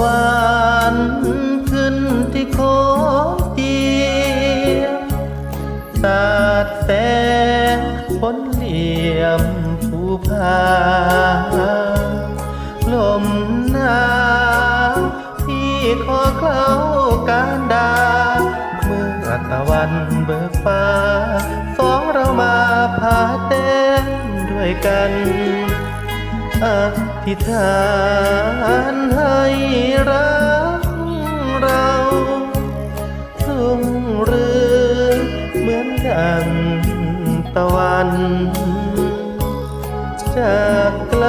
วันขึ้นที่โคเทียสาดแสงฝนเหลี่ยมภูผาลมหนาวที่คอเคล้าการดา เมื่อตะวันเบิกฟ้า สองเรามาพาเต้นด้วยกัน อธิษฐานให้รักเรารุ่งเรือเหมือนดังตะวันจากไกล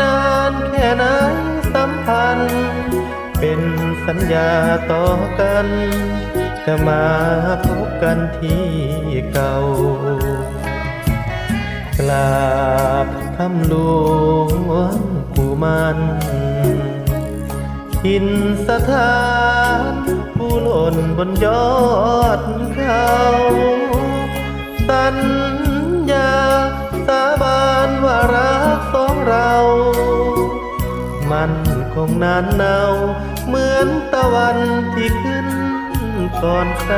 นานแค่ไหนสัมพันธ์ เป็นสัญญาต่อกัน จะมาพบกันที่เก่ากราบ คำหลวงปู่มันทินสถานผู้หล่นบนยอดเขาสัญญาสาบานว่ารักสองเรา มันคงนานเนาเหมือนตะวันที่ขึ้นก่อนใคร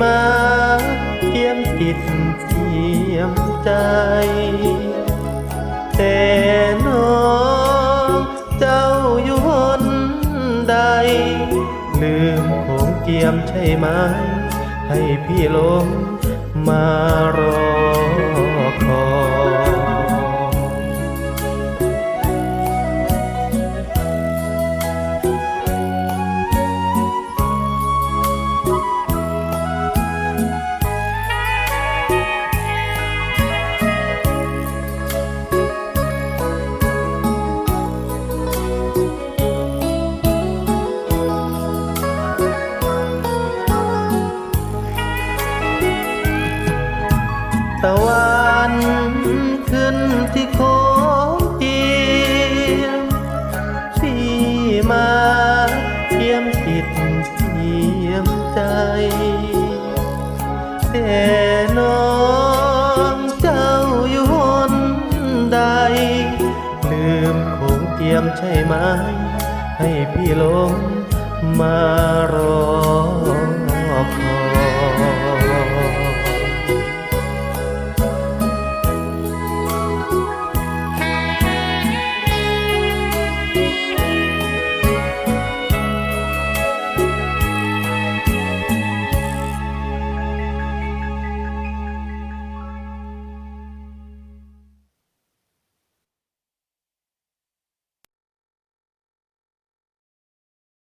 มาเทียมจิตเทียมใจ แต่น้องเจ้าอยู่หนใด ลืมโขงเกียมใช่ไหม ให้พี่ลงมารอคอย ตะวันขึ้นที่โคงเจียมที่มาเทียมจิตเทียมใจแต่น้องเจ้าอยู่หนใด ลืมโขงเจียมใช่ไหม ให้พี่ลงมารอ